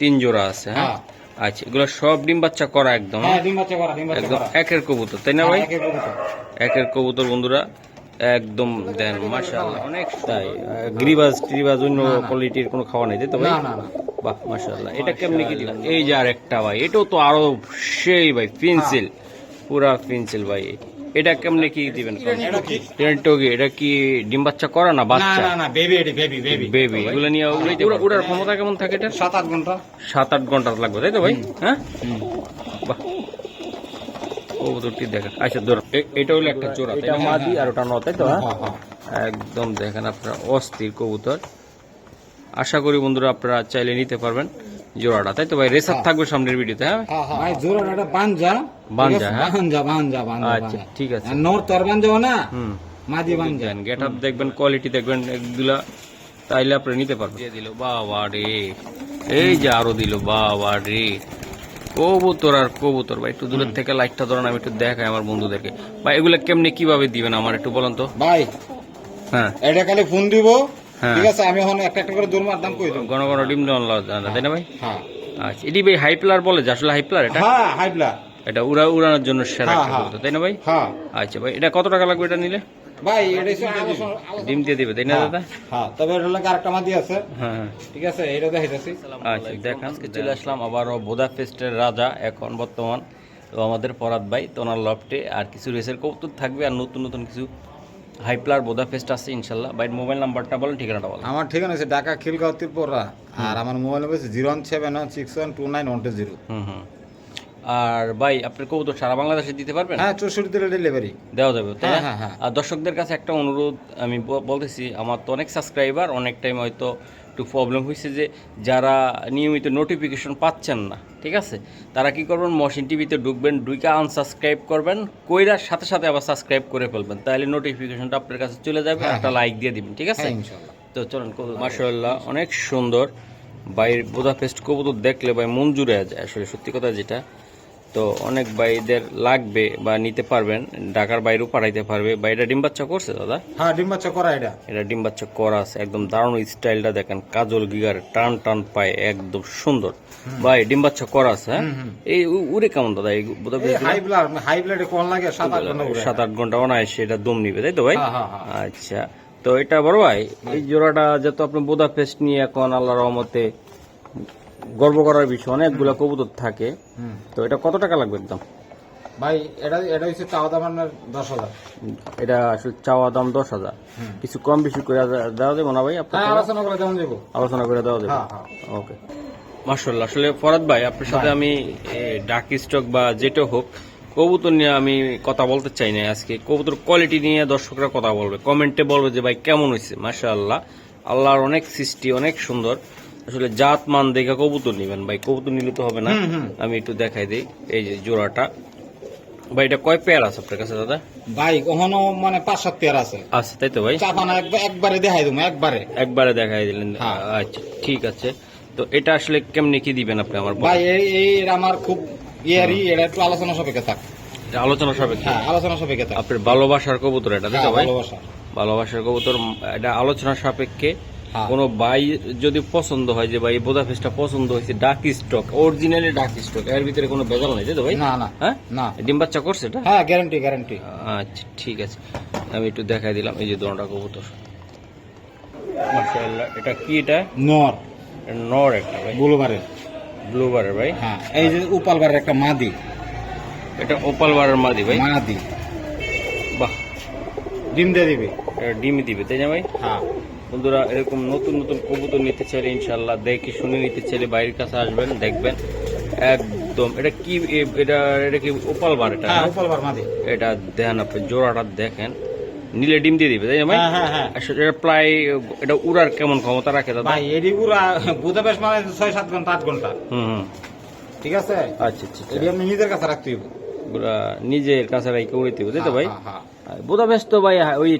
তিন জোড়া আছে হ্যাঁ? হ্যাঁ। আচ্ছা এগুলো সব ডিম বাচ্চা করা একদম হ্যাঁ? বাচ্চা একদম একের কবুতর তাই না ভাই? হ্যাঁ, একের কবুতর। বন্ধুরা একদম দেন মাশাআল্লাহ অনেক তাই গ্রিবাজ টিরিবাজ অন্য। কোয়ালিটির কোনো খাওয়া নেই তাই তো ভাই? বাহ মাশাআল্লাহ এটা কেমনি কি দিলেন এই যে আরেকটা ভাই এটাও তো আরও সেই ভাই পেন্সিল পুরা পেন্সিল ভাই এটা কেমনে কি দিবেন? এটা কি? এটা কি ডিম বাচ্চা করা না না বাচ্চা? না না বেবি এটি বেবি বেবি বেবি এগুলো নিয়ে উড়াইতে উড়ার ক্ষমতা কেমন থাকে এটা? সাত আট ঘণ্টা। সাত আট ঘণ্টা লাগবে তাই তো ভাই? হ্যাঁ। বাহ। কবুতরটি দেখেন। আচ্ছা ধরুন এটা হলো একটা জোড়া এটা মাদি আর ওটা নয় তাই তো হ্যাঁ? হ্যাঁ, হ্যাঁ। একদম দেখেন আপনারা অস্থির কবুতর। আশা করি বন্ধুরা আপনারা চাইলে নিতে পারবেন। জোড়াটা তাই তো ভাই? রেসার থাকবে সামনের ভিডিওতে হ্যাঁ? হ্যাঁ, হ্যাঁ। ভাই জোড়া এটা বানজা বানজা, হ্যাঁ? বানজা বানজা বানজা আচ্ছা ঠিক আছে। আর নর তোর বানজা না? হুম। মাদি বানজা গেট আপ দেখবেন কোয়ালিটি দেখবেন তাইলে আপনি নিতে পারবেন। দিয়ে দিল বাবা রে। এই যে আরও দিল বাবা রে। কবুতর আর কবুতর ভাই একটু দূরের থেকে লাইটটা ধরেন আমি একটু দেখাই আমার বন্ধুদেরকে। ভাই এগুলা কেমনি কীভাবে দিবেন আমার একটু বলেন তো। ভাই হ্যাঁ। এটা খালি ফোন দিব। হ্যাঁ। ঠিক আছে আমি এখন একটা একটা করে মারতাম কই দেব? ঘন ঘন ডিম দেওয়ান তাই না ভাই? হ্যাঁ। আচ্ছা এটি ভাই হাইপ্লার বলে যে আসলে হাই এটা? হ্যাঁ এটা উড়া উড়ানোর জন্য সেরা হ্যাঁ, একটা হ্যাঁ। তাই না ভাই? হ্যাঁ। আচ্ছা ভাই এটা কত টাকা লাগবে এটা নিলে? ভাই এটা ডিম দিয়ে দিবে তাই না দাদা? হ্যাঁ তবে এটা লাগে আরেকটা মাদি আছে। হ্যাঁ হ্যাঁ। ঠিক আছে এটা দেখাইতেছি। আচ্ছা দেখান আজকে চলে আসলাম আবারও বোদা ফেস্টের রাজা এখন বর্তমান। তো আমাদের পরাত ভাই তোনার লফটে আর কিছু রেসের কৌতুক থাকবে আর নতুন নতুন কিছু হাইপ্লার বোদা ফেস্ট আছে ইনশাল্লাহ। ভাই মোবাইল নাম্বারটা বলেন ঠিকানাটা বলেন। আমার ঠিকানা আছে ঢাকা খিলগাঁও ত্রিপুরা। আর আমার মোবাইল নম্বর হচ্ছে zero one seven one six one two nine one two zero. হুম হুম। আর ভাই আপনার কবুতর সারা বাংলাদেশে দিতে পারবেন? হ্যাঁ চৌষট্টি দিলে ডেলিভারি দেওয়া যাবে তাই হ্যাঁ, হ্যাঁ, হ্যাঁ। আর দর্শকদের কাছে একটা অনুরোধ আমি বলতেছি আমার তো অনেক সাবস্ক্রাইবার অনেক টাইম হয়তো একটু প্রবলেম হয়েছে যে যারা নিয়মিত নোটিফিকেশন পাচ্ছেন না ঠিক আছে? তারা কি করবেন? মশিন টিভিতে ঢুকবেন ঢুকে আনসাবস্ক্রাইব করবেন কইরার সাথে সাথে আবার সাবস্ক্রাইব করে ফেলবেন। তাহলে নোটিফিকেশনটা আপনার কাছে চলে যাবে হ্যাঁ, একটা লাইক দিয়ে দিবেন ঠিক আছে? হ্যাঁ তো চলুন মাসাল্লাহ অনেক সুন্দর। বাইর বোদাফেস্ট কবুতর দেখলে ভাই মন জুড়ে যায় আসলে সত্যি কথা যেটা। তো অনেক ভাইদের লাগবে বা নিতে পারবেন। ঢাকার বাইরেও পাঠাইতে পারবে। বা এটা ডিম বাচ্চা করছে দাদা? হ্যাঁ ডিম বাচ্চা করা এটা। এটা ডিম বাচ্চা করা আছে। একদম দারুণ স্টাইলটা দেখেন। কাজল গিগার টান টান পায় একদম সুন্দর। ভাই ডিম বাচ্চা করা আছে হ্যাঁ? এই উড়ে কেমন দাদা? এই হাই ব্লাড হাই ব্লাডে কোন লাগে সাত আট ঘণ্টা ঘুরে। সাত আট ঘণ্টা অনায়াসে এটা দম নিবে তাই তো ভাই? হ্যাঁ, হ্যাঁ। আচ্ছা। তো এটা বড় ভাই এই জোড়াটা যেহেতু আপনি বোদা পেস্ট নিয়ে এখন আল্লাহ রহমতে গর্ব করার বিষয় অনেকগুলো কবুতর থাকে। তো এটা কত টাকা লাগবে একদম? ভাই এটা এটা হচ্ছে চাওয়া দাম আপনার দশ হাজার। এটা আসলে চাওয়া দাম দশ হাজার। কিছু কম বেশি করে দেওয়া দেবো না ভাই আপনার হ্যাঁ আলোচনা করে যেমন দেবো আলোচনা করে দেওয়া দেবে হ্যাঁ হ্যাঁ। ওকে। মার্শাল্লাহ আসলে ফরাদ ভাই আপনার সাথে আমি ডাক স্টক বা যেটা হোক কবুতর নিয়ে আমি কথা বলতে চাই না আজকে। কবুতর কোয়ালিটি নিয়ে দর্শকরা কথা বলবে। কমেন্টে বলবে যে ভাই কেমন হয়েছে মাশাআল্লাহ। আল্লাহর অনেক সৃষ্টি অনেক সুন্দর। আসলে জাত মান দেখে কবুতর নেবেন। ভাই কবুতর নিলে তো হবে না। আমি একটু দেখাই দিই এই যে জোড়াটা। ভাই এটা কয় পেয়ার আছে আপনার কাছে দাদা? ভাই কখনো মানে পাঁচ সাত পেয়ার আছে। আছে তাই তো ভাই? চাপানা একবারে দেখাই দেবো একবারে। একবারে দেখাই দিলেন। হ্যাঁ। আচ্ছা ঠিক আছে। তো এটা আসলে কেমনি কি দিবেন আপনি আমার ভাই এই আমার খুব ইয়ারি এটা একটু আলোচনা সাপেক্ষে থাক। আলোচনা সাপেক্ষে? হ্যাঁ আলোচনা সাপেক্ষে থাক। আপনার ভালোবাসার কবুতর এটা তাই তো হ্যাঁ, ভাই? ভালোবাসা ভালোবাসার কবুতর এটা আলোচনা সাপেক্ষে। কোনো বাই যদি পছন্দ হয় যে ভাই এই বোদা ফেসটা পছন্দ হয়েছে ডাক স্টক অরিজিনালি ডাক স্টক এর ভিতরে কোনো ভেজাল নাই তাই তো ভাই? না না। হ্যাঁ? না। ডিম বাচ্চা করছে এটা? হ্যাঁ গ্যারান্টি গ্যারান্টি আচ্ছা ঠিক আছে। আমি একটু দেখাই দিলাম এই যে দোনটা কবুতর। মাশাআল্লাহ এটা কি এটা? নর। নর একটা ভাই। বুলবারের। ব্লুবারের ভাই। হ্যাঁ এই যে উপালবারের একটা মাদি। এটা ওপাল বারের মাদি ভাই। মাদি। বাহ। ডিম দিয়ে দিবি। এটা ডিমই দিবে তাই না ভাই? হ্যাঁ। বন্ধুরা এরকম নতুন নতুন কবুতর নিতে চাইলে ইনশাল্লাহ দেখে শুনে নিতে চাইলে বাইরের কাছে আসবেন দেখবেন। একদম এটা কি এটা এটা কি ওপাল বার এটা হ্যাঁ? মাদি। এটা দেখেন আপনি জোড়াটা দেখেন। নিলে ডিম দিয়ে দিবে তাই না ভাই? হ্যাঁ হ্যাঁ হ্যাঁ। এটা প্রায় এটা উড়ার কেমন ক্ষমতা রাখে দাদা? ভাই এডি পুরা বুদাপেস্ট মানে ছয় সাত ঘণ্টা আট ঘণ্টা। হুম ঠিক আছে? আচ্ছা আচ্ছা আচ্ছা। এডি আপনি নিজের কাছে রাখতে হইব। নিজের কাছে রাখে উড়িতে হবে তাই তো ভাই? হ্যাঁ, হ্যাঁ, বোধা তো ভাই ওই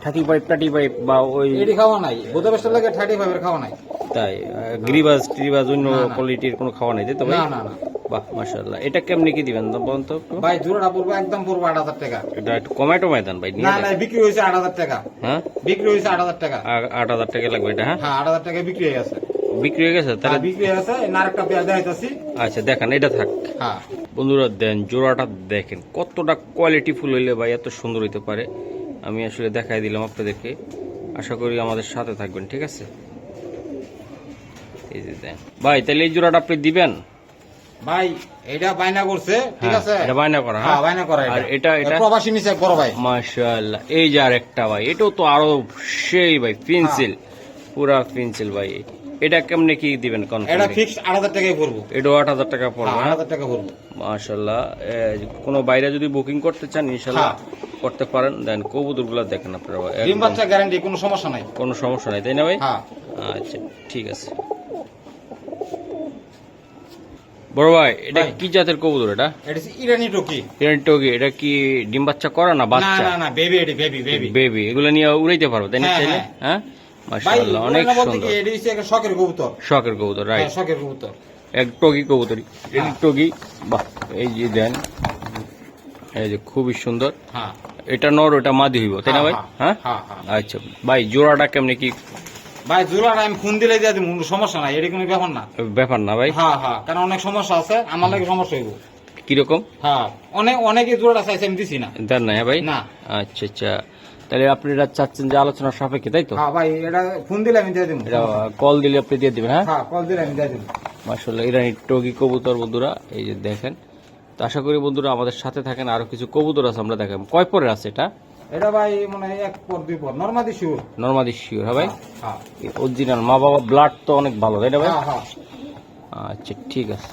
থার্টি পাইপ থার্টি পাইপ বা ওই হ্যাঁ। খাওয়া নাই। বুদাপেস্টের লাগে থার্টি ফাইভের খাওয়া নাই। তাই গ্রিবাজ টিরিবাজ অন্য। কোয়ালিটির কোনো খাওয়া নেই তাই তো ভাই? না না না। বাহ মাশাআল্লাহ। এটা কেমনি কি দিবেন বলুন তো ভাই জোড়াটা পড়ব একদম পড়ব আট হাজার টাকা। এটা একটু কমাইটো ময়দান ভাই না। না বিক্রি আট হাজার টাকা। হ্যাঁ? বিক্রি আট হাজার টাকা। আ- আট হাজার টাকা লাগবে এটা হ্যাঁ? হ্যাঁ আট হাজার টাকা বিক্রি হয়ে গেছে। বিক্রি হয়ে গেছে তাহলে বিক্রি হয়েছে না আরেকটা পেয়ার দেখাইতেছি। আচ্ছা দেখান এটা থাক। হ্যাঁ। বন্ধুরা দেন জোড়াটা দেখেন কতটা কোয়ালিটি ফুল হইলে ভাই এত সুন্দর হইতে পারে। আমি আসলে দেখাই দিলাম আপনাদেরকে। আশা করি আমাদের সাথে থাকবেন ঠিক আছে? এই যে দেন। ভাই তাহলে এই জোড়াটা আপনি দিবেন? ভাই এটা বাইনা করছে ঠিক হ্যাঁ, আছে? এটা বায়না করা হ্যাঁ? বাইনা করা আর এটা। এটা প্রবাসী নিচে বড় ভাই। মাশাআল্লাহ এই যে ভাই এটাও তো আরও সেই ভাই পেন্সিল পুরা পেন্সিল ভাই। এটা কেমনে কি দিবেন কোন এটা ফিক্স আট হাজার টাকায় পড়ব। এটাও আট হাজার টাকা পড়বে আট হ্যাঁ? হাজার টাকা পড়ব। মাশাল্লাহ কোনো বাইরে যদি বুকিং করতে চান ইনশাল্লাহ হ্যাঁ। করতে পারেন। দেন কবুতরগুলা দেখেন আপনারা ডিম বাচ্চা গ্যারান্টি কোনো সমস্যা নাই। কোনো সমস্যা নাই তাই না ভাই? হ্যাঁ। আচ্ছা ঠিক আছে। বড় ভাই এটা কি জাতের কবুতর এটা? এটা ইরানি টকি। ইরানি টগি এটা কি ডিম বাচ্চা করে না না বাচ্চা? না না বেবি এটি বেবি বেবি বেবি এগুলো নিয়ে উড়াইতে পারব তাই না হ্যাঁ, হ্যাঁ। হ্যাঁ ভাই মাশাআল্লাহ অনেক অনেক বলতে কি সুন্দর। এটি হচ্ছে একটা শখের কবুতর। শখের কবুতর রাইট শখের কবুতর। এক টগি কবুতরি এটা। টগি বাহ এই যে দেন এই যে খুবই সুন্দর। হ্যাঁ। এটা নর ওটা মাদি হইব তাই না ভাই? হ্যাঁ আচ্ছা ভাই জোড়াটা কেমনে কি? ভাই জোড়াটা আমি ফোন দিলে দিয়ে দিব সমস্যা নাই এটি কোনো ব্যাপার না। ব্যাপার না ভাই। হ্যাঁ হ্যাঁ কারণ অনেক সমস্যা আছে আমার লাগে সমস্যা হইব। কীরকম? হ্যাঁ অনেক অনেকে জোড়াটা চাইছে আমি দিছি না। দেন না ভাই? না। আচ্ছা আচ্ছা। তাহলে আপনি এটা চাচ্ছেন যে আলোচনার সাপেক্ষে তাই তো? হ্যাঁ ভাই এটা ফোন দিলে আমি দিয়ে দেবো। এটা কল দিলে আপনি দিয়ে দিবেন হ্যাঁ? হ্যাঁ কল দিলে আমি দিয়ে দেবো। মার্শাল্লাহ ইরানি টগি কবুতর বন্ধুরা এই যে দেখেন। তো আশা করি বন্ধুরা আমাদের সাথে থাকেন আরও কিছু কবুতর আছে আমরা দেখাবো। কয় পরে আছে এটা? এটা ভাই মানে এক পর দুই পর। নর্মাদি শিওর নর্মাদি শিওর হ্যাঁ ভাই? হ্যাঁ অরিজিনাল মা বাবা ব্লাড তো অনেক ভালো তাই না ভাই? হ্যাঁ হ্যাঁ। আচ্ছা ঠিক আছে।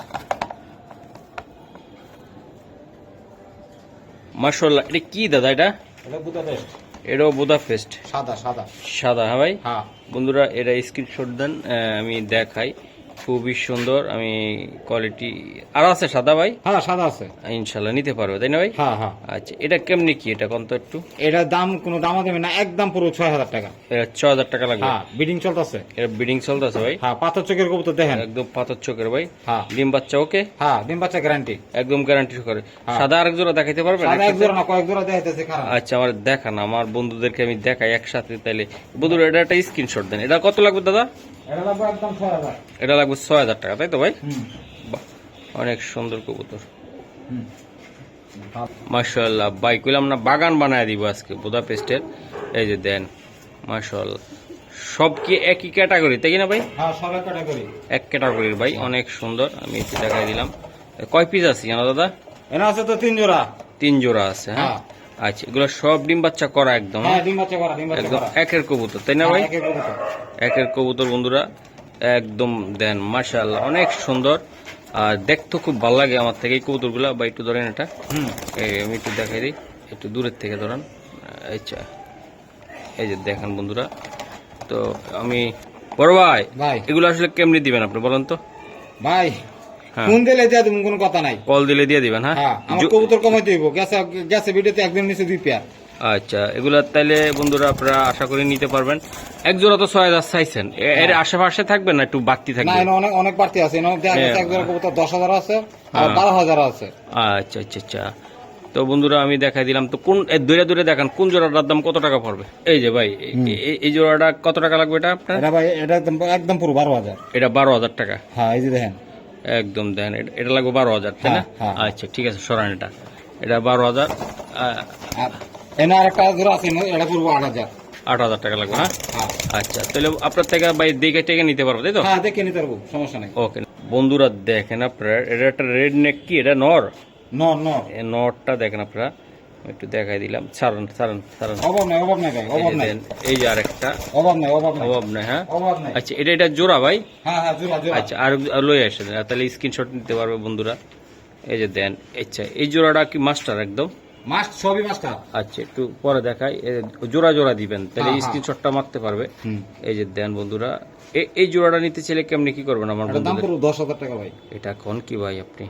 মার্শাল্লাহ এটা কি দাদা এটা? এটা বুদাপেস্ট। এটাও বুদাপেস্ট সাদা সাদা। সাদা হ্যাঁ ভাই? হ্যাঁ। বন্ধুরা এটা স্ক্রিনশট দেন আমি দেখাই। খুবই সুন্দর আমি কোয়ালিটি আর আছে সাদা ভাই? হ্যাঁ সাদা আছে। ইনশাল্লাহ নিতে পারবে তাই না ভাই? হ্যাঁ হ্যাঁ। আচ্ছা এটা কেমনি কি? এটা কোন তো একটু? এটার দাম কোনো দাম দেবে না একদম পুরো ছয় হাজার টাকা। এটা ছ হাজার টাকা লাগবে? হ্যাঁ বিডিং চলতেছে। এটা বিডিং চলতেছে ভাই? হ্যাঁ পাথর চোখের কবুতর দেখেন। একদম পাথর চোখের ভাই। হ্যাঁ। ডিম বাচ্চা ওকে? হ্যাঁ ডিম বাচ্চা গ্যারান্টি একদম গ্যারান্টি করে। সাদা আরেক জোড়া দেখাইতে পারবেন সাদা এক জোড়া না কয়েক জোড়া দেখাইতেছে আচ্ছা আমার দেখান আমার বন্ধুদেরকে আমি দেখাই একসাথে তাইলে। বন্ধুরা এটা একটা স্ক্রিনশট দেন। এটা কত লাগবে দাদা? এটা লাগবে ছয় হাজার। টাকা তাই তো ভাই? অনেক সুন্দর কবুতর। হুম। মাশাল্লাহ ভাই কইলাম না বাগান বানায় দিব আজকে বুদাপেস্টের। এই যে দেন মাশাল্লাহ সব কি একই ক্যাটাগরি তাই না ভাই? হ্যাঁ এক ক্যাটাগরির ভাই অনেক সুন্দর। আমি একটু দেখাই দিলাম। কয় পিস আছে জানো দাদা? এনে আছে তো তিন জোড়া। তিন জোড়া আছে হ্যাঁ? হ্যাঁ। আচ্ছা এগুলো সব ডিম বাচ্চা করা একদম হ্যাঁ? বাচ্চা একদম একের কবুতর তাই না ভাই? হ্যাঁ, একের কবুতর। বন্ধুরা একদম দেন মাশাআল্লাহ অনেক সুন্দর। আর দেখতে খুব ভালো লাগে আমার থেকে এই কবুতরগুলা বা একটু ধরেন এটা। হুম। এই আমি একটু দেখাই দিই একটু দূরের থেকে ধরেন। আচ্ছা এই যে দেখেন বন্ধুরা তো আমি বড় ভাই ভাই। এগুলো আসলে কেমনি দিবেন আপনি বলেন তো? ভাই হ্যাঁ ফোন দিলে দিয়ে দেবো কোনো কথা নাই। কল দিলে দিয়ে দিবেন হ্যাঁ? হ্যাঁ আমার কবুতর কমাইতে হইব গ্যাসে গ্যাসে ভিডিওতে একদম নিচে দুই পেয়ার। আচ্ছা এগুলা তাইলে বন্ধুরা আপনারা আশা করি নিতে পারবেন। এক জোড়া তো ছয় হাজার চাইছেন। এর আশেপাশে থাকবে না একটু বাড়তি থাকবে? এনে অনেক অনেক বাড়তি আছে। হ্যাঁ। এক জোড়া কবুতর দশ হাজার আছে আর হ্যাঁ। বারো হাজার আছে। আচ্ছা আচ্ছা আচ্ছা। তো বন্ধুরা আমি দেখাই দিলাম। তো কোন দূরে দূরে দেখান কোন জোড়াটার দাম কত টাকা পড়বে? এই যে ভাই এই জোড়াটা কত টাকা লাগবে এটা আপনার? এটা ভাই এটা একদম একদম পুরো বারো হাজার। এটা বারো হাজার টাকা। হ্যাঁ এই যে দেখেন। একদম দেন এটা- লাগবে বারো হাজার তাই না? হ্যাঁ, হ্যাঁ। আচ্ছা ঠিক আছে সরান এটা। এটা বারো হাজার একটা আছে এটা পুরো আট হাজার। আট হাজার টাকা লাগবে হ্যাঁ? হ্যাঁ। আচ্ছা তাহলে আপনার থেকে ভাই দেখে টেকে নিতে পারব তাই তো? হ্যাঁ দেখে নিতে পারব সমস্যা নেই। ওকে বন্ধুরা দেখেন আপনার এটা একটা রেড নেক কি? এটা নর? ন নর। নরটা দেখেন আপনারা। একটু দেখাই দিলাম। ছাড়ান ছাড়ান ছাড়ান। অভাব নাই অভাব নাই ভাই অভাব নাই। এই যে আরেকটা। অভাব নাই অভাব নাই। অভাব নাই হ্যাঁ? অভাব নাই। আচ্ছা এটা এটা জোড়া ভাই? হ্যাঁ হ্যাঁ জোড়া জোড়া। আচ্ছা আর লই আসেন আর তাহলে স্ক্রিনশট নিতে পারবে বন্ধুরা। এই যে দেন আচ্ছা এই জোড়াটা কি মাস্টার একদম? মাস্ট সবই মাস্টার আচ্ছা একটু পরে দেখাই জোড়া জোড়া দিবেন তাহলে হ্যাঁ, হ্যাঁ। স্ক্রিনশটটা মারতে পারবে। এই যে দেন বন্ধুরা এই জোড়াটা নিতে চাইলে কেমনি কি করবেন আমার দাম পুরো দশ হাজার টাকা ভাই। এটা কোন কি ভাই আপনি?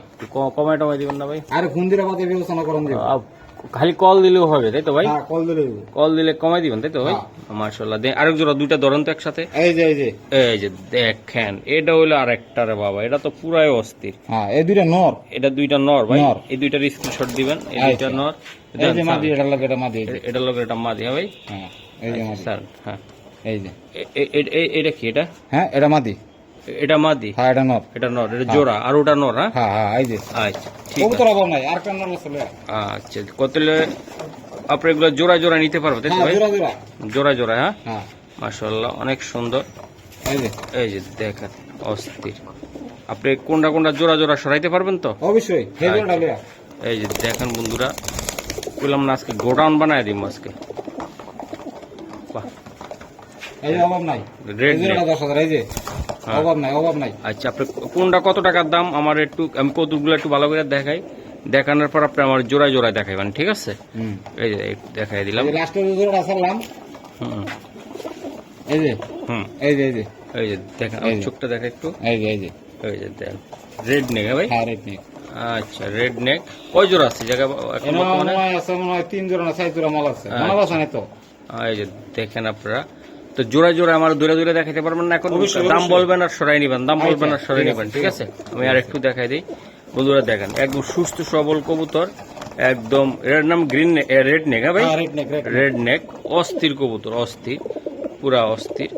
কমায় টমায় দিবেন না ভাই? আরে ফোন দিলে বাদে বিবেচনা করেন খালি কল দিলেও হবে তাই তো ভাই? হ্যাঁ কল দিলে কল দিলে কমাই দিবেন তাই তো ভাই? হ্যাঁ। মার্শাল্লাহ আরেক জোড়া দুইটা ধরেন তো একসাথে। এই যে এই যে। এই যে দেখেন এটা হইল আরেকটা রে বাবা এটা তো পুরাই অস্থির। হ্যাঁ এই দুইটা নর। এটা দুইটা নর ভাই। এই দুইটার স্ক্রিনশট দিবেন এই আচ্ছা। দুইটা নর। এই যে মাদি এটা লাগে এটা মাদি এটা লোক এটা মাদি হ্যাঁ ভাই? হ্যাঁ এই যে মাদি। স্যার হ্যাঁ। এই যে। এটা কি এটা? হ্যাঁ এটা মাদি। এটা মাদি? হ্যাঁ এটা নর। এটা নর এটা জোড়া। আর ওটা নর হ্যাঁ? হ্যাঁ হ্যাঁ এই যে। আচ্ছা ঠিক কবুতর অভাব নাই নর চলে আচ্ছা কত আপনি এগুলো জোড়া জোড়া নিতে পারব তাই তো হ্যাঁ জোড়া জোড়া। জোড়া জোড়া হ্যাঁ? হ্যাঁ। মাশাল্লাহ অনেক সুন্দর। এই যে। এই যে দেখেন অস্থির। আপনি কোনটা কোনটা জোড়া জোড়া সরাইতে পারবেন তো? অবশ্যই এই যে দেখেন বন্ধুরা বললাম না আজকে গোডাউন বানায় দিব আজকে। বাহ। এই অভাব নাই। রেড দশ হাজার এই যে। হ্যাঁ। অভাব নাই অভাব নাই। আচ্ছা আপনি কোনটা কত টাকার দাম? আমার একটু আমি কতগুলো একটু ভালো করে দেখাই। দেখানোর পর আপনি আমার জোড়ায় জোড়ায় দেখাইবেন ঠিক আছে? এই যে দেখাই দিলাম। লাস্টের জোড়াটা ছাড়লাম হুম এই যে হুম। এই যে এই যে। এই যে দেখেন। চোখটা দেখা একটু। এই যে এই যে। এই যে দেখেন রেড নেক ভাই? হ্যাঁ রেট নেই আচ্ছা রেড নেক কয় জোড়া আছে? জায়গা এখন বর্তমানে? মনে হয় আছে মনে হয় তিন জোড়া না চার জোড়া মাল আছে। আচ্ছা। মনে আছে না তো? এই যে দেখেন আপনারা। তো জোড়া জোড়া আমার দূরে দূরে দেখাতে পারবেন না এখন। দাম বলবেন আর সরাই নিবেন দাম বলবেন আর সরাই নিবেন ঠিক আছে? আমি আর একটু দেখাই দিই বন্ধুরা দেখেন একদম সুস্থ সবল কবুতর একদম এর নাম গ্রিন রেড নেক হ্যাঁ ভাই? হ্যাঁ রেড নেক অস্থির কবুতর অস্থির পুরা অস্থির।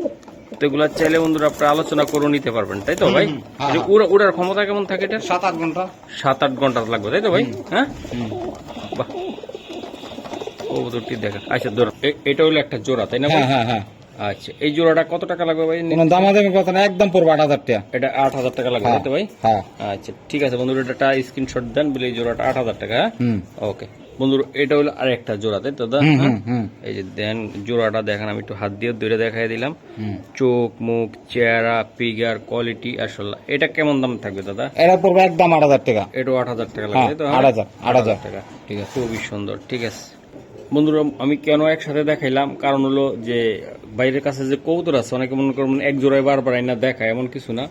তো এগুলা চাইলে বন্ধুরা আপনারা আলোচনা করে নিতে পারবেন তাই তো ভাই? হ্যাঁ, উড়া- উড়ার ক্ষমতা কেমন থাকে এটা সাত আট ঘণ্টা। সাত আট ঘণ্টা লাগবে তাই তো ভাই? হ্যাঁ? বাহ। কবুতরটি দেখেন আচ্ছা ধরো এটা হলো একটা জোড়া তাই না ভাই? হ্যাঁ হ্যাঁ হ্যাঁ। আচ্ছা এই জোড়াটা কত টাকা লাগবে ভাই? কোনো দামাদামি কথা না একদম পড়ব আট হাজার টাকা। এটা আট হাজার টাকা লাগবে তাই তো ভাই? হ্যাঁ আচ্ছা ঠিক আছে বন্ধুরা এটা স্ক্রিনশট দেন বলে এই জোড়াটা আট হাজার টাকা। হ্যাঁ ওকে বন্ধুরা এটা হলো আরেকটা জোড়া তাই তো দা হুম হ্যাঁ? এই যে দেন জোড়াটা দেখেন আমি একটু হাত দিয়ে দেখাই দিলাম। চোখ মুখ চেহারা ফিগার কোয়ালিটি আসলে এটা কেমন দাম থাকবে দাদা? এটা পড়বে একদম আট হাজার টাকা। এটা আট হাজার টাকা হ্যাঁ লাগবে তো আট হাজার। আট হাজার টাকা ঠিক আছে খুবই সুন্দর ঠিক আছে। বন্ধুরা আমি কেন একসাথে দেখাইলাম? কারণ হলো যে বাইরের কাছে যে কৌতুর আছে অনেকে মনে করেন এক জোড়ায় বারবার আইনা দেখায় এমন কিছু না?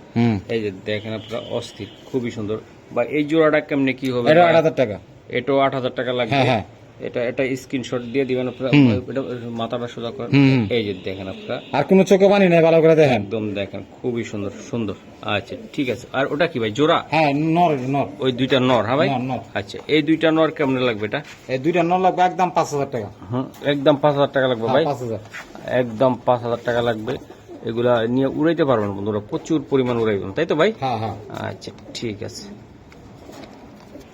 এই যে দেখেন আপনারা অস্থির খুবই সুন্দর। বা এই জোড়াটা কেমনে কি হবে? এটা আট হাজার টাকা। এটাও আট হাজার টাকা লাগবে। হ্যাঁ, হ্যাঁ। এটা এটা স্ক্রিনশট দিয়ে দিবেন আপনারা। এটা মাথাটা সোজা করেন। এই যে দেখেন আপনারা। আর কোনো চোখে পানি নেই ভালো করে দেখেন। একদম দেখেন খুবই সুন্দর সুন্দর। আচ্ছা ঠিক আছে। আর ওটা কি ভাই জোড়া? হ্যাঁ নর নর। ওই দুইটা নর হ্যাঁ ভাই। আচ্ছা এই দুইটা নর কেমনে লাগবে এটা? এই দুইটা নর লাগবে একদম পাঁচ হাজার টাকা। হুম, একদম পাঁচ হাজার টাকা লাগবে হ্যাঁ, ভাই? পাঁচ হাজার। একদম পাঁচ হাজার টাকা লাগবে। এগুলা নিয়ে উড়াইতে পারবেন বন্ধুরা প্রচুর পরিমাণ উড়াইবেন তাই তো ভাই? হ্যাঁ হ্যাঁ। আচ্ছা ঠিক আছে।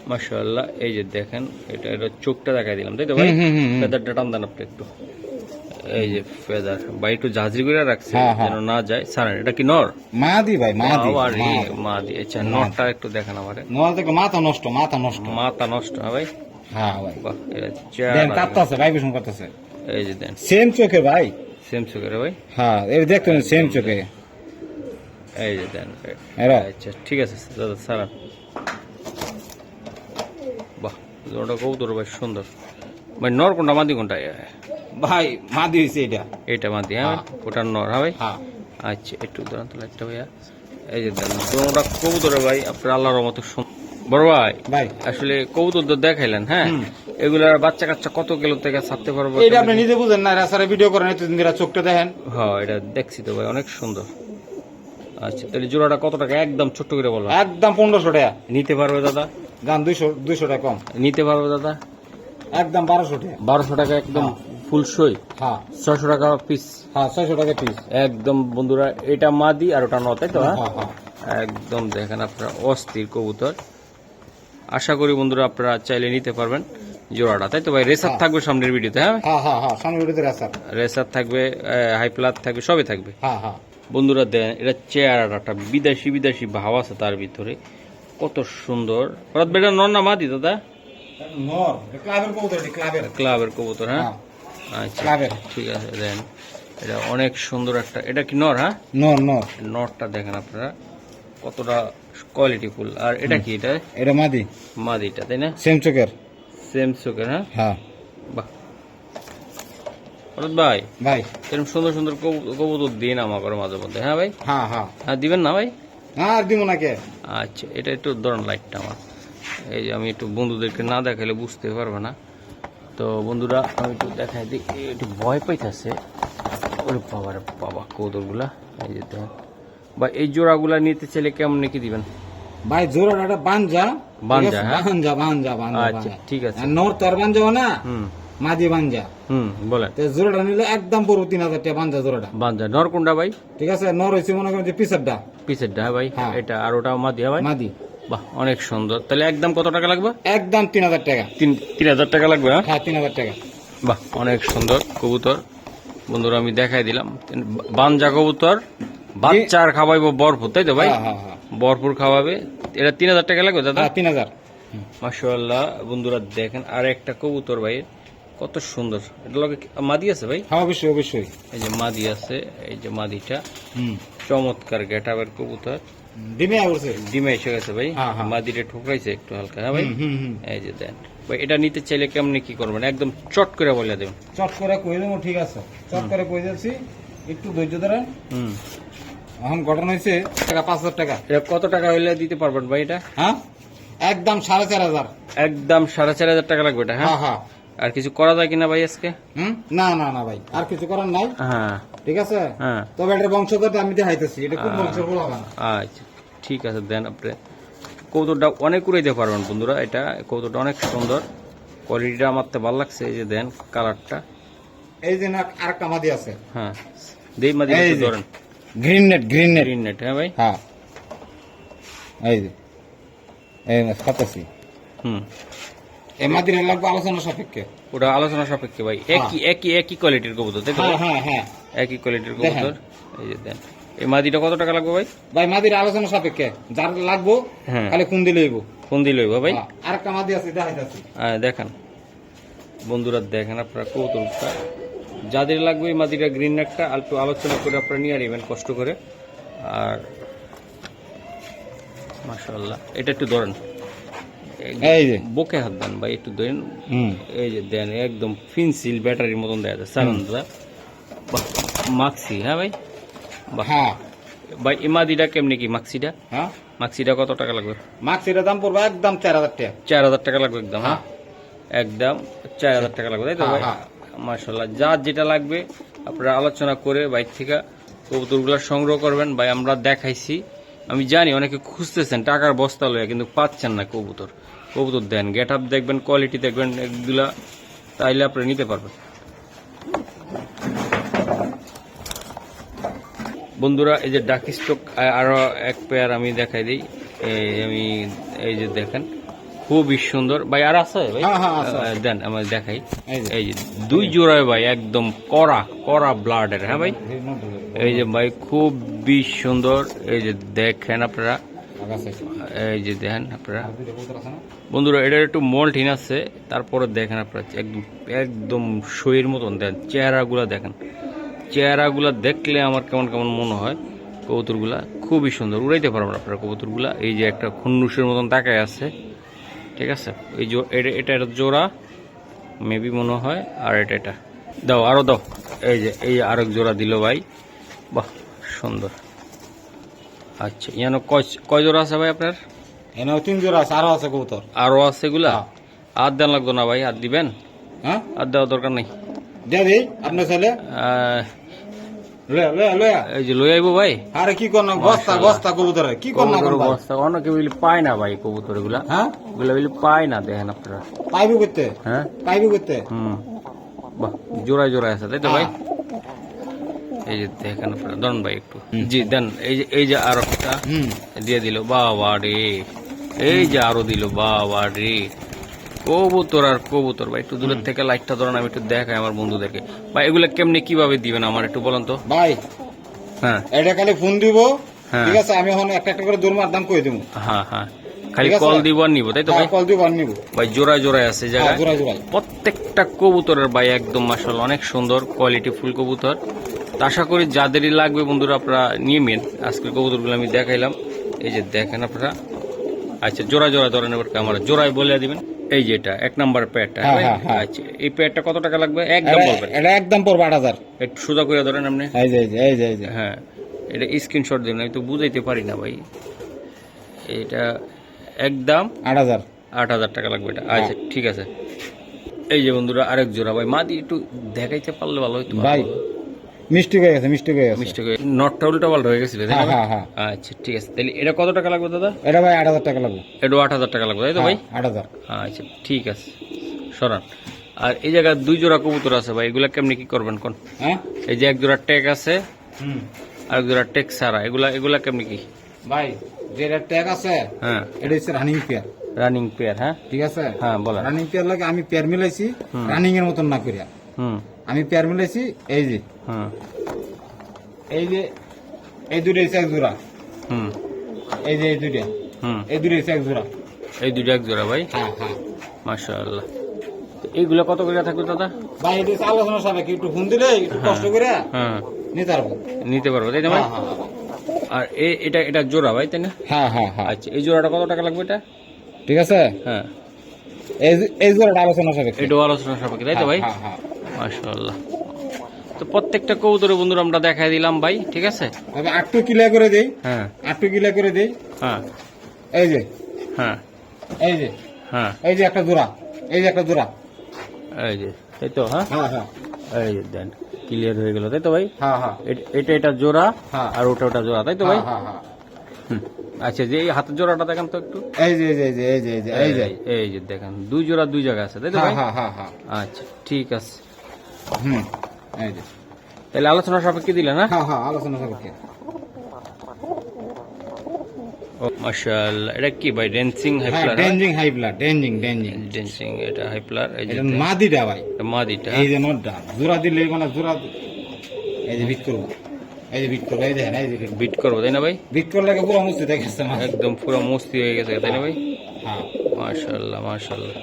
মাশাআল্লাহ এই যে দেখেন এটা এটা চোখটা দেখাই দিলাম তাই তো ভাই। ফেদারটা টান দেন আপনি একটু। এই যে ফেদার ভাই একটু ঝাঁঝরি করে রাখছে হ্যাঁ, হ্যাঁ। যেন না যায়। সারা এটা কি নর? মা দি ভাই মা দি আবার মা দি। আচ্ছা নরটা একটু দেখেন আমারে। নর দেখো মাথা নষ্ট মাথা নষ্ট। মাথা নষ্ট হ্যাঁ ভাই? হ্যাঁ ভাই। বাহ এটা দেন কাঁপতাছে ভাই করতেছে। এই যে দেন। সেম চোখে ভাই। সেম চোখের ভাই? হ্যাঁ এই দেখতে সেম চোখে। এই যে দেন আচ্ছা ঠিক আছে দাদা সারা ওটা কবুতর ভাই সুন্দর। ভাই নর কোনটা মাদি কোনটা? ভাই মা দি হয়েছে এটা। এইটা মাদি হ্যাঁ হ্যাঁ। ওটা নর হ্যাঁ ভাই? হ্যাঁ। আচ্ছা একটু দাঁড়ান তাহলে একটা ভাইয়া। এই যে দেন ওটা কবুতরে ভাই আপনার আল্লাহর মতো বড় ভাই ভাই। আসলে কবুতর তো দেখাইলেন হ্যাঁ। এগুলার বাচ্চা কাচ্চা কত কিলো থেকে ছাড়তে পারব? এটা আপনি নিজে বুঝেন না রাস্তায় ভিডিও করেন এতদিন ধরে চোখটা দেখেন। হ্যাঁ এটা দেখছি তো ভাই অনেক সুন্দর। আচ্ছা তাহলে জোড়াটা কত টাকা? একদম ছোট্ট করে বলবেন একদম পনেরোশো টাকা। নিতে পারবে দাদা? গান দুইশো দুইশো টাকা কম। নিতে পারবে দাদা? একদম বারোশো টাকা। বারোশো টাকা একদম ফুল সই? হ্যাঁ। ছয়শো টাকা পিস হ্যাঁ ছয়শো টাকা পিস একদম বন্ধুরা এটা মাদি আর ওটা তো? হ্যাঁ? হ্যাঁ। হ্যাঁ একদম দেখেন আপনারা অস্থির কবুতর। আশা করি বন্ধুরা আপনারা চাইলে নিতে পারবেন জোড়াটা তাই তো ভাই? রেসার হ্যাঁ। থাকবে সামনের ভিডিওতে হ্যাঁ হ্যাঁ হ্যাঁ হ্যাঁ ভিডিওতে রাস্তা রেসার থাকবে হাই প্লাস থাকবে সবই থাকবে। হ্যাঁ হ্যাঁ। বন্ধুরা দেন এটা চেয়ারটা একটা বিদেশি বিদেশি ভাব আছে তার ভিতরে। কত সুন্দর। হঠাৎ বেটা নর না মাদি দাদা? নর ক্লাবের কবুতর ক্লাবের। ক্লাবের কবুতর হ্যাঁ? হ্যাঁ আচ্ছা ক্লাবের। ঠিক আছে দেন। এটা অনেক সুন্দর একটা এটা কি নর হ্যাঁ? নর নর। নটটা দেখেন আপনারা কতটা কোয়ালিটি ফুল। আর এটা কি এটা? এটা মাদি। মাদিটা তাই না? সেম চোখের। সেম চোখের হ্যাঁ? হ্যাঁ। বাহ। ভাই ভাই। এরকম সুন্দর সুন্দর কবু- কবুতর দিন আমাকে মাঝে মধ্যে হ্যাঁ ভাই? হ্যাঁ হ্যাঁ। হ্যাঁ দিবেন না ভাই? আর দিব না কে? আচ্ছা এটা একটু ধরুন লাইটটা আমার। এই যে আমি একটু বন্ধুদেরকে না দেখালে বুঝতে পারবে না। তো বন্ধুরা আমি একটু দেখাই দিই। একটু ভয় পাইতেছে। ওরে বাবা রে বাবা কৌদরগুলা। এই যে দেখেন বা এই জোড়াগুলা নিতে চাইলে কেমন নাকি দিবেন? ভাই জোড়াটা বাঞ্জা। বাঞ্জা, হ্যাঁ? বাঞ্জা বাঞ্জা বাঞ্জা আচ্ছা, ঠিক আছে। নর তোর বাঞ্জাও না হুম। মাঝি বাঞ্জা। হুম বলেন। তো জোড়াটা নিলে একদম পড়ব তিন হাজার টাকা বাঞ্জা জোড়াটা। বাঞ্জা। নর কোনটা ভাই? ঠিক আছে নর হয়েছে মনে করেন যে পিসারটা পিসেরটা হ্যাঁ ভাই হ্যাঁ। এটা আর ওটা মাদিয়া ভাই? মাদি। বাহ অনেক সুন্দর। তাহলে একদম কত টাকা লাগবে? একদম তিন হাজার টাকা। তিন তিন হাজার টাকা লাগবে হ্যাঁ? হ্যাঁ তিন হাজার টাকা। বাহ অনেক সুন্দর কবুতর। বন্ধুরা আমি দেখাই দিলাম। বাঞ্জা কবুতর বাচ্চার খাওয়াইবো বরফুর তাই তো ভাই? হ্যাঁ হ্যাঁ হ্যাঁ। বরফুর খাওয়াবে। এটা তিন হাজার টাকা লাগবে দাদা? হ্যাঁ, তিন হাজার। মাসাল্লাহ বন্ধুরা দেখেন আর একটা কবুতর ভাই কত সুন্দর। এটা লগে মাদি আছে ভাই? হ্যাঁ অবশ্যই অবশ্যই। এই যে মাদি আছে এই যে মাদিটা। হুম। চমৎকার গেটাবের কবুতর। ডিমে করছে ডিমে এসে গেছে ভাই। হ্যাঁ, হ্যাঁ। ঠুকরাইছে একটু হালকা হ্যাঁ ভাই। এই যে দেন। ভাই এটা নিতে চাইলে কেমনি কি করবেন? একদম চট করে বলে দেবেন। চট করে কই দেবো ঠিক আছে। চট করে কই যাচ্ছি একটু ধৈর্য ধরেন। হুম। এখন ঘটনা হয়েছে টাকা পাঁচ হাজার টাকা। এটা কত টাকা হইলে দিতে পারবেন ভাই এটা? হ্যাঁ? একদম সাড়ে চার হাজার। একদম সাড়ে চার হাজার টাকা লাগবে এটা হ্যাঁ? হ্যাঁ হ্যাঁ। আর কিছু করা যায় কিনা ভাই আজকে? হুম? না না না ভাই আর কিছু করার নাই। হ্যাঁ। ঠিক আছে? হ্যাঁ। তবে এটার বংশধরটা আমি দেখাইতেছি এটা খুব বংশধর হবে না। আচ্ছা ঠিক আছে দেন আপনি। কৌতুকটা অনেক উড়াইতে পারবেন বন্ধুরা এটা কৌতুকটা অনেক সুন্দর। কোয়ালিটিটা আমার তো ভালো লাগছে এই যে দেন কালারটা এই যে না আর কামাদি আছে। হ্যাঁ দেই মাদি ধরেন। Green net green net green net হ্যাঁ ভাই? হ্যাঁ। এই যে এই সাতাশি হুম। মাদিরা লাগবে আলোচনা সাপেক্ষে। ওটা আলোচনা সাপেক্ষে ভাই। একই একই একই কোয়ালিটির কবুতর তো হ্যাঁ হ্যাঁ হ্যাঁ। একই কোয়ালিটির। কবুতর। এই যে দেন। এই মাদিটা কত টাকা লাগবে ভাই? ভাই মাদিরা আলোচনা সাপেক্ষে। যার লাগবো হ্যাঁ। খালি কোন দিলে হইব কোন দিল ভাই। হ্যাঁ, আর একটা মাদি আছে দেখাইতেছি। হ্যাঁ দেখান। বন্ধুরা দেখেন আপনারা কৌতুকটা যাদের লাগবে এই মাদিটা গ্রিন নেটটা অল্প আলোচনা করে আপনারা নিয়ে নেবেন কষ্ট করে। আর মাশাল্লাহ এটা একটু ধরেন। এই যে। বুকে হাত দেন ভাই একটু দেন হুম। এই যে দেন একদম ফিনসিল ব্যাটারির মতন দেয়া যায় সারান্দা বাহ মাক্সি হ্যাঁ ভাই? হ্যাঁ। ভাই ইমাদিটা কেমনি কি মাক্সিটা হ্যাঁ। মাক্সিটা কত টাকা লাগবে? মাক্সির দাম পড়বে একদম চার হাজার টাকা। চার হাজার টাকা লাগবে একদম হ্যাঁ? একদম চার হাজার টাকা লাগবে তাই তো ভাই? হ্যাঁ, মার্শাল্লাহ যার যেটা লাগবে আপনারা আলোচনা করে বাইর থেকে কবুতরগুলো সংগ্রহ করবেন। ভাই আমরা দেখাইছি আমি জানি অনেকে খুঁজতেছেন টাকার বস্তা লয়ে কিন্তু পাচ্ছেন না কবুতর। কবুতর দেন গেট আপ দেখবেন কোয়ালিটি দেখবেন এগুলা তাইলে আপনি নিতে পারবেন। বন্ধুরা এই যে ডাকি স্টক আরও এক পেয়ার আমি দেখাই দিই। এই আমি এই যে দেখেন খুবই সুন্দর। ভাই আর আছে ভাই? হ্যাঁ, হ্যাঁ, দেন আমি দেখাই। এই যে। এই যে দুই জোড়ায় ভাই একদম কড়া কড়া ব্লাডের হ্যাঁ ভাই? এই যে ভাই খুব খুবই সুন্দর। এই যে দেখেন আপনারা। এই যে দেখেন আপনারা। বন্ধুরা এটার একটু মল্টিন আছে। তারপরে দেখেন আপনারা একদম একদম শরীর মতন দেখেন। চেহারাগুলো দেখেন। চেহারাগুলো দেখলে আমার কেমন কেমন মনে হয়। কবুতরগুলা খুবই সুন্দর। উড়াইতে পারবেন আপনারা কবুতরগুলা। এই যে একটা খুন্নুসের মতন তাকায় আছে। ঠিক আছে? এই এটা এটা একটা জোড়া মেবি মনে হয়। আর এটা এটা। দাও আরও দাও। এই যে এই আরেক জোড়া দিল ভাই। বাহ সুন্দর। আচ্ছা ইয়ানো কয় জোড়া আছে ভাই আপনার? এনে তিন জোড়া আছে আরও আছে কবুতর। আরও আছে এগুলা? আর দেন লাগতো না ভাই আর দিবেন? হ্যাঁ? আর দেওয়ার দরকার নেই। আপনার ছেলে। এই যে লই আইবো ভাই। আরে কি করনা বস্তা বস্তা কবুতর কি করনা কবুতর করবা অবস্থা অনেকে বলি পায় না ভাই কবুতর হ্যাঁ? বলি পায় না দেখেন আপনারা। পাইবি করতে? হ্যাঁ? পাইবি করতে? হুম। বাহ জোড়ায় জোড়ায় আছে তাই তো ভাই? হ্যাঁ। এই যে দেখেন ধরুন ভাই একটু। জি দেন এই যে এই যে আর একটা হুম। দিয়ে দিল বাবা রে। এই যে আরও দিল বাবা রে। কবুতর আর কবুতর ভাই একটু দূরের থেকে লাইটটা ধরেন আমি একটু দেখাই আমার বন্ধুদেরকে। ভাই এগুলা কেমনে কীভাবে দিবেন আমার একটু বলেন তো? ভাই হ্যাঁ। এটা খালি ফোন দিব হ্যাঁ। ঠিক আছে আমি এখন একটা একটা করে দৌড় দাম কই দেবো হ্যাঁ হ্যাঁ। খালি কল দিব আর নিব তাই তো ভাই? কল দিব আর নিব। ভাই জোড়ায় জোড়ায় আছে হ্যাঁ জায়গায় প্রত্যেকটা কবুতরের ভাই একদম মাসাল অনেক সুন্দর কোয়ালিটি ফুল কবুতর। আশা করি যাদেরই লাগবে বন্ধুরা আপনারা নিয়ে নিন। আজকের কবুতরগুলো আমি দেখাইলাম। এই যে দেখেন আপনারা। আচ্ছা জোড়া জোড়া ধরেন এবার আমার জোড়ায় বলে দিবেন। এই যে এটা এক নাম্বার প্যাডটা হ্যাঁ, হ্যাঁ, হ্যাঁ। আচ্ছা এই প্যাডটা কত টাকা লাগবে? একদম এটা- এটা একদম পড়বে আট হাজার। একটু সোজা করে ধরেন আপনি। এই যে এই যে এই যে হ্যাঁ এটা স্ক্রিনশট দিন আমি তো বুঝাইতে পারি না ভাই। এটা একদম আট হাজার। আট হাজার টাকা লাগবে এটা। আচ্ছা ঠিক আছে। এই যে বন্ধুরা আরেক জোড়া ভাই। মা মাদি একটু দেখাইতে পারলে ভালো হইতো। ভাই মিষ্টি হয়ে গেছে মিষ্টি হয়ে গেছে। মিষ্টি করে নটটা উল্টা পাল্টা হয়ে গেছিল হ্যাঁ হ্যাঁ হ্যাঁ। আচ্ছা ঠিক আছে। তাহলে এটা কত টাকা লাগবে দাদা? এটা ভাই আট হাজার টাকা লাগবে। এটা আট হাজার টাকা লাগবে তাই তো ভাই? হ্যাঁ, আট হাজার। আচ্ছা ঠিক আছে। সরান। আর এই জায়গায় দুই জোড়া কবুতর আছে ভাই এগুলা কেমনি কি করবেন কোন? হ্যাঁ? এই যে এক জোড়া টেক আছে হুম। আর এক জোড়া টেক সারা এগুলা এগুলা কেমনি কি? ভাই যেটা ট্যাগ আছে হ্যাঁ। এটা হচ্ছে রানিং পেয়ার রানিং পেয়ার হ্যাঁ? ঠিক আছে? হ্যাঁ বলেন। রানিং পেয়ার লাগে আমি পেয়ার মিলাইছি রানিং এর মতন না করিয়া। হুম। আমি পেয়ার মিলাইছি এই যে। হুম এই যে এই দুটো হচ্ছে এক জোড়া। হুম। এই যে এই দুটো হুম। এই দুটো হচ্ছে এক জোড়া। এই দুইটা এক জোড়া ভাই? হ্যাঁ হ্যাঁ। মাশাআল্লাহ। এইগুলা কত করে থাকবে দাদা? ভাই এটা আলোচনা সাপেক্ষে একটু ফোন দিলে একটু কষ্ট করে হ্যাঁ। নিতে পারব। নিতে পারব তাই না ভাই? হ্যাঁ আর এ- এটা এটা জোড়া ভাই তাই না? হ্যাঁ হ্যাঁ হ্যাঁ। আচ্ছা এই জোড়াটা কত টাকা লাগবে এটা? ঠিক আছে? হ্যাঁ। এই জোড়াটা আলোচনা সাপেক্ষে এটাও আলোচনা সাপেক্ষে তাই তো ভাই? হ্যাঁ হ্যাঁ। মাশাআল্লাহ। তো প্রত্যেকটা কবুতরের বন্ধুরা আমরা দেখাই দিলাম ভাই ঠিক আছে? তবে আটটু কিলা করে দেই। হ্যাঁ। আটটু কিলা করে দেই। হ্যাঁ। এই যে। হ্যাঁ। এই যে। হ্যাঁ। এই যে একটা জোড়া। এই যে একটা জোড়া। এই যে। তাই তো হ্যাঁ? হ্যাঁ হ্যাঁ। এই যে দেন ক্লিয়ার হয়ে গেল তাই তো ভাই? হ্যাঁ হ্যাঁ। এটা এটা জোড়া হ্যাঁ। আর ওটা ওটা জোড়া তাই তো ভাই? হ্যাঁ হ্যাঁ হুম। আচ্ছা যে এই হাতের জোড়াটা দেখেন তো একটু। এই যে এই যে এই যে এই যে এই যে। এই যে এই যে দেখেন দুই জোড়া দুই জায়গা আছে তাই তো হ্যাঁ ভাই? হ্যাঁ হ্যাঁ হ্যাঁ। আচ্ছা ঠিক আছে। হুম এই যে। তাহলে আলোচনা সাপেক্ষে দিলে না? হ্যাঁ হ্যাঁ আলোচনা সাপেক্ষে। মাশাআল্লাহ এটা কি ভাই ড্যান্সিং হ্যাঁ হাইপ্লার ড্যান্সিং এটা হাইপ্লার এই যে মাদিটা ভাই। এটা মাদিটা। এই যে নটটা জোড়া দিলে মানে জোড়া এই যে করব। এই যে বিট করব এই দেখেন এই যে বিট করব। তাই না ভাই? করলে পুরো মুস্তি দেখেছে একদম পুরো মস্তি হয়ে গেছে তাই না ভাই? হ্যাঁ। মাশাআল্লাহ মাশাআল্লাহ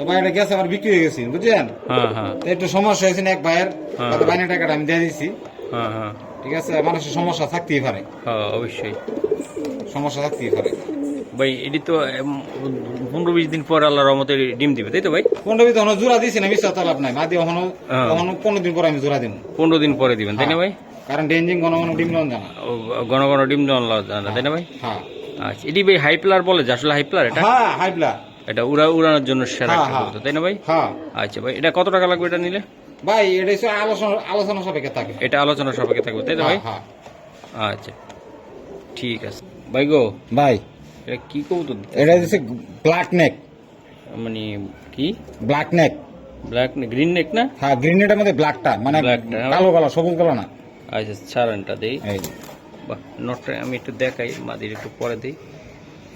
তো গেছে আমার বিক্রি হয়ে গেছে বুঝছেন হ্যাঁ হ্যাঁ। একটু সমস্যা হয়েছে এক ভাইয়ের? হ্যাঁ। টাকাটা আমি দিয়ে হ্যাঁ ঠিক আছে মানুষের সমস্যা থাকতেই পারে। অবশ্যই। সমস্যা থাকতেই পারে। ভাই এটি তো পনেরো বিশ দিন পর আল্লাহ রহমতে ডিম দিবে তাই তো ভাই? পনেরো দিন তখন জোড়া দিছি না মিশ্রা তালাপ নাই। মাদি হ্যাঁ। ওখানে পনেরো দিন পর আমি জোড়া দিব। পনেরো দিন পরে দিবেন তাই না ভাই? কারণ ডেঞ্জিং ঘন ঘন ডিম লন জানা ঘন ঘন ডিম দেওয়ান জানা তাই না ভাই? হ্যাঁ। আচ্ছা এটি ভাই হাইপ্লার বলে যে আসলে হাইপ্লার এটা? হ্যাঁ হাইবলা এটা উড়া উড়ানোর জন্য সেরা হ্যাঁ, একটা হ্যাঁ। কবুতর, তাই না ভাই? হ্যাঁ। আচ্ছা ভাই এটা কত টাকা লাগবে এটা নিলে? ভাই এটা হচ্ছে আলোচনা আলোচনা সাপেক্ষে থাকে। এটা আলোচনা সাপেক্ষে থাকবে তাই তো ভাই? হ্যাঁ হ্যাঁ। আচ্ছা ঠিক আছে। ভাই গো ভাই। এটা কি কবুতর? এটা হচ্ছে ব্ল্যাক নেক। মানে কি? Black neck. Black green neck না? হ্যাঁ গ্রিনেটের মধ্যে ব্ল্যাকটা মানে হ্যাঁ। কালো কালো সবুজ কালো না। আচ্ছা সারানটা দেই। বাহ নটটা আমি একটু দেখাই মাদির একটু পরে দিই।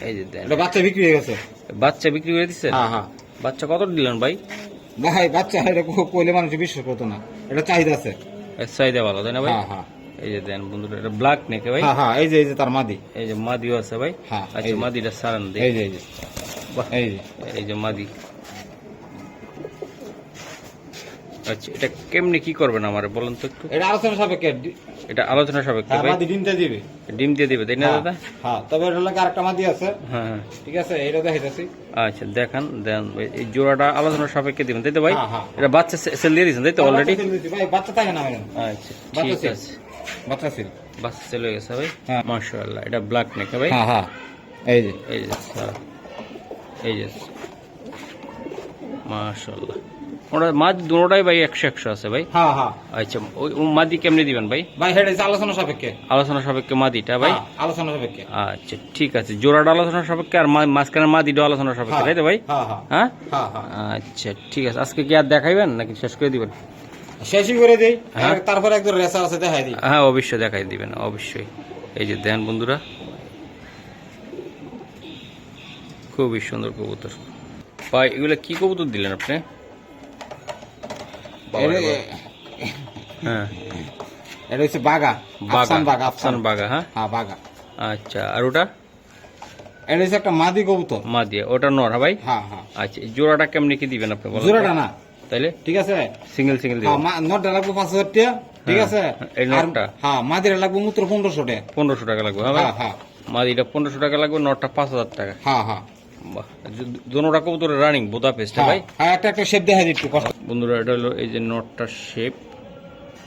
এই যে দেন এটা বাচ্চা বিক্রি হয়ে গেছে? বাচ্চা বিক্রি করে দিচ্ছেন হ্যাঁ হ্যাঁ। বাচ্চা কত দিলেন ভাই? ভাই বাচ্চা এটা কইলে মানুষ বিশ্বাস করতো না। এটা চাহিদা আছে। চাহিদা ভালো তাই না ভাই? হ্যাঁ হ্যাঁ। এই যে দেন বন্ধুরা এটা ব্ল্যাক নেকে ভাই। হ্যাঁ হ্যাঁ এই যে এই যে তার মাদি। এই যে মাদিও আছে ভাই। হ্যাঁ, এই আচ্ছা মাদিটা সারান দেই এই যে এই যে। বাহ এই যে। এই যে মাদি। আচ্ছা এটা কেমনে কি করবেন আমার বলেন তো একটু? এটা আলোচনা সাপেক্ষে এটা আলোচনা সাপেক্ষে হ্যাঁ, ভাই। মাদি ডিমটা দিবে। ডিম দিয়ে দিবে তাই না হ্যাঁ, দাদা? হ্যাঁ তবে এটা লাগে আরেকটা মাদি আছে? হ্যাঁ হ্যাঁ। ঠিক আছে এটা দেখাইতেছি। আচ্ছা দেখান দেন এই জোড়াটা আলোচনা সাপেক্ষে দিবেন তাই তো ভাই? হ্যাঁ, হ্যাঁ। এটা বাচ্চা সেল দিয়ে দিয়েছেন তাই তো অলরেডি ভাই বাচ্চা থাকে না আচ্ছা ঠিক আছে। বাচ্চা ছিল বাচ্চা চলে গেছে ভাই? হ্যাঁ। মাশাআল্লাহ এটা ব্ল্যাক নেকে ভাই? হ্যাঁ হ্যাঁ। এই যে। এই যে এই যে মাশাআল্লাহ। ওটা মাছ দুটোটাই ভাই একশো একশো আছে ভাই। হ্যাঁ হ্যাঁ। আচ্ছা ওই মাদি কেমনি দিবেন ভাই? ভাই আলোচনা সাপেক্ষে। আলোচনা সাপেক্ষে মাদিটা ভাই? হ্যাঁ, আলোচনা সাপেক্ষে। আচ্ছা ঠিক আছে জোড়াটা আলোচনা সাপেক্ষে আর মাঝখানে মাদিটা আলোচনা সাপেক্ষে তাই তো ভাই? হ্যাঁ আচ্ছা ঠিক আছে আজকে কি আর দেখাইবেন নাকি শেষ করে দিবেন? শেষই করে দেই। তারপরে একজন রেসা আছে দেখাই দিই। হ্যাঁ অবশ্যই দেখাই দিবেন অবশ্যই। এই যে দেন বন্ধুরা। খুবই সুন্দর কবুতর। ভাই এগুলো কি কবুতর দিলেন আপনি। হ্যাঁ। এটা হচ্ছে বাগা বাগা আফসান বাগা আফসান। আফসান বাগা হ্যাঁ? হ্যাঁ বাগা। আচ্ছা আর ওটা? এটা হচ্ছে একটা মাদি কবুতর। মা ওটা নর হ্যাঁ ভাই? হ্যাঁ হ্যাঁ। আচ্ছা জোড়াটা কেমনি কি দিবেন আপনি বলেন? জোড়াটা না। তাইলে? ঠিক আছে সিঙ্গেল সিঙ্গেল হ্যাঁ দিবেন মা- নটটা লাগবে পাঁচ হাজার টাকা। ঠিক হ্যাঁ, আছে? এই? হ্যাঁ মাদিরা লাগবে মূত্র টাকা। পনেরোশো টাকা লাগবে হ্যাঁ ভাই? হ্যাঁ হ্যাঁ। মাদিটা পনেরোশো টাকা লাগবে নটটা পাঁচ হাজার টাকা। হ্যাঁ হ্যাঁ। দোনোটা কবুতরের রানিং বোদা পেস্টটা হ্যাঁ ভাই? হ্যাঁ, একটা একটা শেপ দেখা বন্ধুরা এটা হলো এই যে নটটার শেপ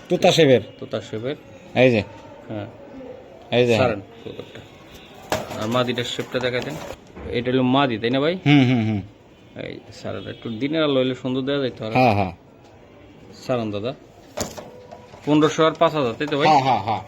তোতা শেপের তোতা শেপের এই যে। হ্যাঁ। এই যে। সারেন কবুতরটা আর মাদিটার শেপটা দেখা দেন। এটা হলো মাদি তাই না ভাই? হুম হুম হুম। এই সারান একটু দিনের আলো হইলে সুন্দর দেওয়া যাইতো আর। হ্যাঁ হ্যাঁ। সারান দাদা। পনেরোশো আর পাঁচ হাজার তাই তো ভাই? হ্যাঁ হ্যাঁ হ্যাঁ।